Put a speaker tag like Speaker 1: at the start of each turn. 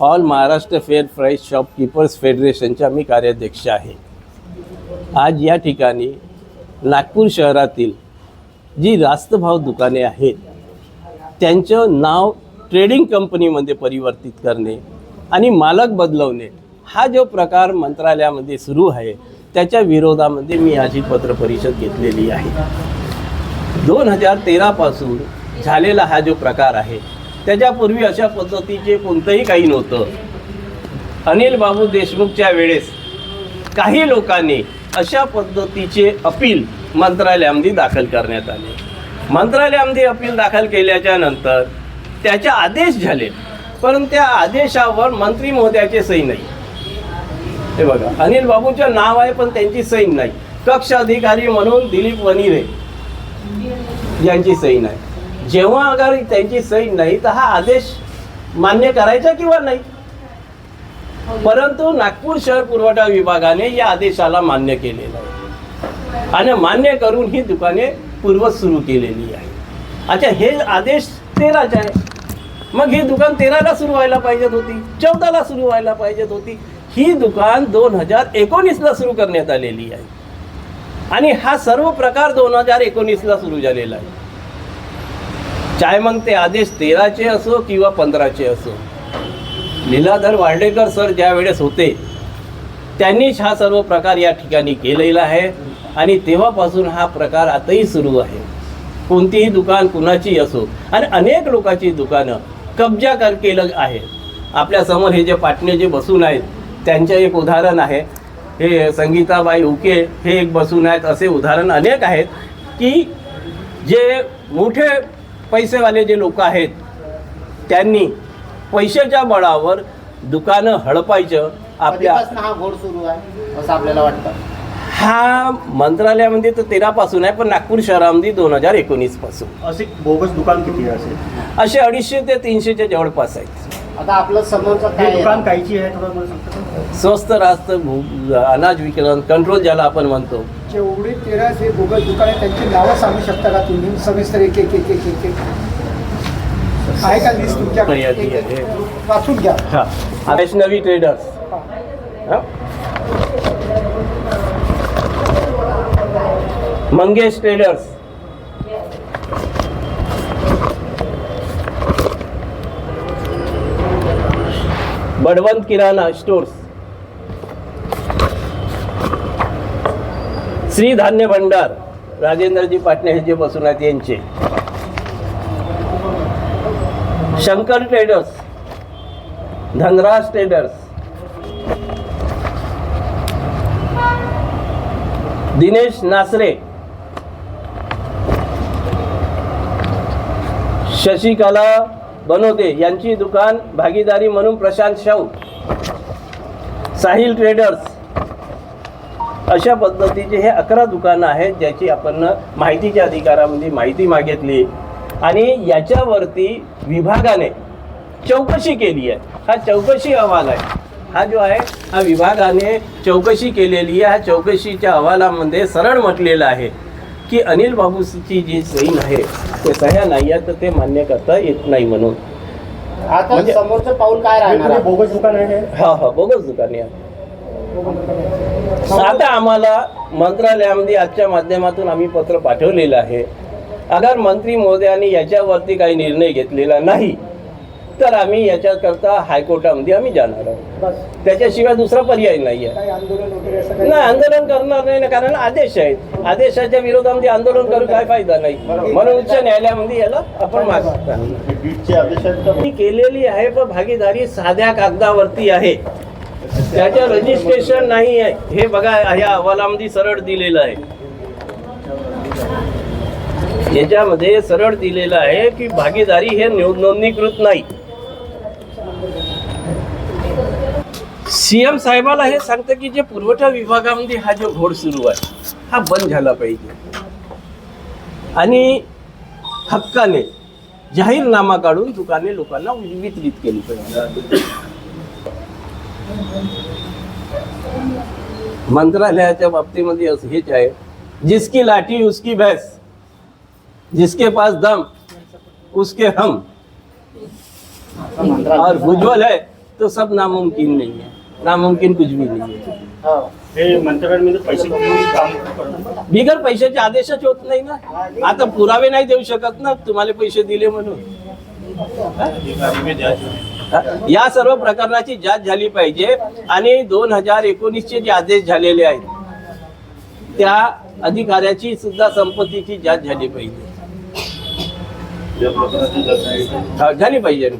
Speaker 1: All Maharashtra fair price shopkeepers फेडरेशनचा मी कार्याध्यक्ष आहे. आज या ठिकाणी नागपूर शहरातील जी रास्त भाव दुकाने आहेत त्यांचं नाव ट्रेडिंग कंपनीमध्ये परिवर्तित करणे आणि मालक बदलवणे हा जो प्रकार मंत्रालयामध्ये सुरू आहे त्याच्या विरोधामध्ये मी आज ही पत्रपरिषद घेतलेली आहे. दोन हजार तेरापासून झालेला हा जो प्रकार आहे त्याच्यापूर्वी अशा पद्धतीचे कोणतंही काही नव्हतं. अनिल बाबू देशमुखच्या वेळेस काही लोकांनी अशा पद्धतीचे अपील मंत्रालयामध्ये दाखल करण्यात आले. मंत्रालयामध्ये अपील दाखल केल्याच्यानंतर त्याचे आदेश झाले परंतु त्या आदेशावर मंत्री महोदयाचे सही नाही. हे बघा अनिल बाबूचं नाव आहे पण त्यांची सही नाही. कक्ष अधिकारी म्हणून दिलीप वनिरे यांची सही नाही. जेव्हा अगर त्यांची सही नाही तर हा आदेश मान्य करायचा किंवा नाही? परंतु नागपूर शहर पुरवठा विभागाने या आदेशाला मान्य केलेलं आहे. आणि मान्य करून ही दुकाने पूर्व सुरू केलेली आहे. अच्छा हे आदेश तेराचे आहे. मग ही दुकान तेराला सुरू व्हायला पाहिजेत होती चौदाला सुरू व्हायला पाहिजेत होती. ही दुकान दोन हजार एकोणीसला सुरू करण्यात आलेली आहे. आणि हा सर्व प्रकार दोन हजार एकोणीसला सुरू झालेला आहे. चाहे मग ते आदेश तेराचे असो किंवा पंधराचे असो. लीलाधर वार्डेकर सर ज्या वेळेस होते त्यांनीच हा सर्व प्रकार या ठिकाणी केलेला आहे आणि तेव्हापासून हा प्रकार आताही सुरू आहे. कोणतीही दुकान कुणाची असो आणि अनेक लोकांची दुकानं कब्जा कर केलं आहे. आपल्यासमोर हे जे पाटणे जे बसून आहेत त्यांचं एक उदाहरण आहे. हे संगीताबाई उके हे एक बसून आहेत असे उदाहरण अनेक आहेत की जे मोठे पैसेवाले जे लोक आहेत त्यांनी पैशाच्या बळावर दुकानं हडपायचं आपल्या
Speaker 2: हा घोड सुरू आहे असं आपल्याला वाटतं
Speaker 1: हा मंत्रालयामध्ये तर तेरापासून आहे पण नागपूर शहरामध्ये दोन हजार एकोणीसपासून
Speaker 3: असे बोगस दुकान किती आहे असे
Speaker 1: अडीचशे ते तीनशेच्या जवळपास आहेत
Speaker 2: आता आपलं समोरचं
Speaker 3: हे
Speaker 2: काय
Speaker 3: दुकान
Speaker 2: आहे?
Speaker 3: कायची आहे थोडं मला सांगता का?
Speaker 1: स्वस्त रास्त भू- अनाज वितरण कंट्रोल ज्याला आपण म्हणतो
Speaker 4: जेवढे तेराशे बोगस दुकान आहे त्यांची नावं सांगू शकता का तुम्ही? सविस्तर एक एक एक एक एक आहे का लिस्ट तुमच्याकडे. वाचून घ्या.
Speaker 1: हा. Vaishnavi traders? Mangesh traders Badwant Kirana stores Shri Dhanya Bhandar Rajendraji Patne हे जे बसून आहेत यांचे. शंकर ट्रेडर्स धनराज ट्रेडर्स दिनेश नासरे शशिकला बनोते यांची दुकान भागीदारी म्हणून प्रशांत शाहू साहिल ट्रेडर्स अशा पद्धतीचे हे अकरा दुकानं आहेत ज्याची आपण माहितीच्या अधिकारामध्ये माहिती मागितली. आणि याच्यावरती विभागाने चौकशी केली आहे. हा चौकशी अहवाल आहे. हा जो आहे हा विभागाने चौकशी केलेली आहे. ह्या चौकशीच्या अहवालामध्ये सरळ म्हटलेलं आहे की अनिल बाबूची जी सही आहे ते सह्या नाही आहेत तर ते मान्य करता येत नाही म्हणून.
Speaker 2: आता
Speaker 1: म्हणजे-
Speaker 2: समोरचं पाऊल काय
Speaker 3: हे
Speaker 2: राहणार? आहे?
Speaker 3: बोगस दुकान आहे. हे?
Speaker 1: हा हा बोगस दुकाने आहे. आता आम्हाला मंत्रालयामध्ये आजच्या माध्यमातून आम्ही पत्र पाठवलेलं आहे. अगर मंत्री महोदयांनी याच्यावरती काही निर्णय घेतलेला नाही तर आम्ही याच्याकरता हायकोर्टामध्ये आम्ही जाणार आहोत.
Speaker 4: बस.
Speaker 1: त्याच्याशिवाय दुसरा पर्याय नाही आहे.
Speaker 4: काही आंदोलन वगैरे असं काही
Speaker 1: नाही आंदोलन करणार नाही ना कारण आदेश आहेत. आदेशाच्या विरोधामध्ये आंदोलन करून काय फायदा नाही. म्हणून उच्च न्यायालयामध्ये याला आपण मागता केलेली आहे पण भागीदारी साध्या कागदावरती आहे. त्याच्या रजिस्ट्रेशन नाही आहे. हे बघा ह्या अहवालामध्ये सरळ दिलेलं आहे. याच्यामध्ये सरळ दिलेलं आहे की भागीदारी हे नोंदणीकृत नाही. सीएम साहेबाला हे सांगतं की जे पुरवठा विभागामध्ये हा जो घोड सुरू आहे हा बंद झाला पाहिजे. आणि हक्काने जाहीरनामा काढून दुकाने लोकांना वितरित केली पाहिजे. मंत्रालयाच्या बाबतीमध्ये असं हेच आहे. जिसकी लाठी उसकी भैंस जिसके पास दम उसके हम. और भुजबल है तो सब नामुमकिन नहीं है. नामुमकिन कुछ भी नहीं है. बिगर पैशाचे आदेशच होत नाही ना. आता पुरावे नाही देऊ शकत ना. तुम्हाला पैसे दिले म्हणून? या सर्व प्रकरणाची जांच झाली पाहिजे आणि दोन हजार एकोणीसचे जे आदेश झालेले आहेत त्या अधिकाऱ्याची सुद्धा संपत्तीची जांच झाली पाहिजे. झाली पाहिजे.